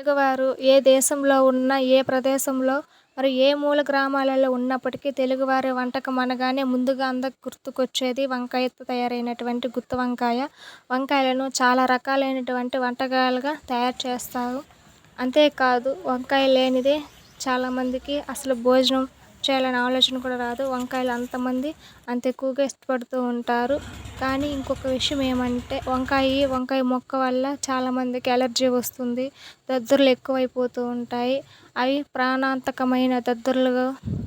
తెలుగువారు ఏ దేశంలో ఉన్నా ఏ ప్రదేశంలో మరి ఏ మూల గ్రామాలలో ఉన్నప్పటికీ తెలుగువారి వంటకం అనగానే ముందుగా అందరికి గుర్తుకొచ్చేది వంకాయతో తయారైనటువంటి గుత్త వంకాయ. వంకాయలను చాలా రకాలైనటువంటి వంటకాలుగా తయారు చేస్తారు. అంతేకాదు వంకాయ లేనిదే చాలామందికి అసలు భోజనం చేయాలనే ఆలోచన కూడా రాదు. వంకాయలు అంతమంది అంత ఎక్కువగా ఇష్టపడుతూ ఉంటారు. కానీ ఇంకొక విషయం ఏమంటే వంకాయ వంకాయ మొక్క వల్ల చాలామందికి ఎలర్జీ వస్తుంది. దద్దుర్లు ఎక్కువైపోతూ ఉంటాయి. అవి ప్రాణాంతకమైన దద్దుర్లు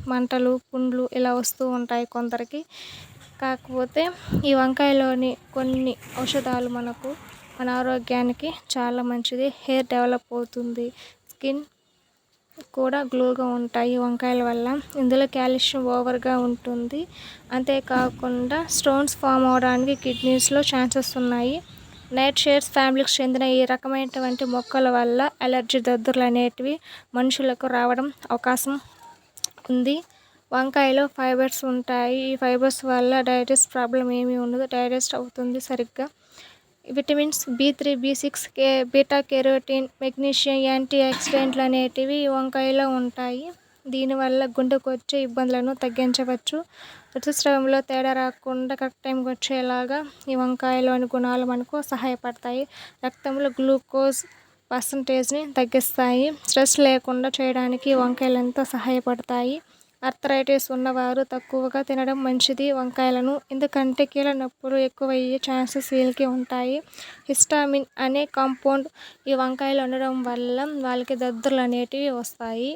మంటలు పుండ్లు ఇలా వస్తూ ఉంటాయి కొందరికి. కాకపోతే ఈ వంకాయలోని కొన్ని ఔషధాలు మనకు మన ఆరోగ్యానికి చాలా మంచిది. హెయిర్ డెవలప్ అవుతుంది. స్కిన్ కూడా గ్లోగా ఉంటాయి వంకాయల వల్ల. ఇందులో కాల్షియం ఓవర్గా ఉంటుంది. అంతేకాకుండా స్టోన్స్ ఫామ్ అవడానికి కిడ్నీస్లో ఛాన్సెస్ ఉన్నాయి. నైట్ షేర్స్ ఫ్యామిలీకి చెందిన ఈ రకమైనటువంటి మొక్కల వల్ల అలర్జీ దద్దుర్లు అనేటివి మనుషులకు రావడం అవకాశం ఉంది. వంకాయలో ఫైబర్స్ ఉంటాయి. ఈ ఫైబర్స్ వల్ల డైజెస్ట్ ప్రాబ్లం ఏమీ ఉండదు. డైజెస్ట్ అవుతుంది సరిగ్గా. Vitamins B three B six K beta carotene magnesium anti ఆక్సిడెంట్లు అనేటివి వంకాయలో ఉంటాయి. దీనివల్ల గుండెకు వచ్చే ఇబ్బందులను తగ్గించవచ్చు. ఋతుస్రావంలో తేడా రాకుండా కరెక్ట్ టైంకి వచ్చేలాగా ఈ వంకాయలోని గుణాలు మనకు సహాయపడతాయి. రక్తంలో గ్లూకోజ్ పర్సంటేజ్ని తగ్గిస్తాయి. స్ట్రెస్ లేకుండా చేయడానికి వంకాయలు ఎంతో సహాయపడతాయి. ఆర్థరైటిస్ ఉన్నవారు తక్కువగా తినడం మంచిది. వంకాయలను ఎందుకంటే కీళ్ళ నొప్పులు ఎక్కువయ్యే ఛాన్సెస్ వీళ్ళకి ఉంటాయి. హిస్టామిన్ అనే కాంపౌండ్ ఈ వంకాయలు ఉండడం వల్ల వాళ్ళకి దద్దుర్లు అనేటివి వస్తాయి.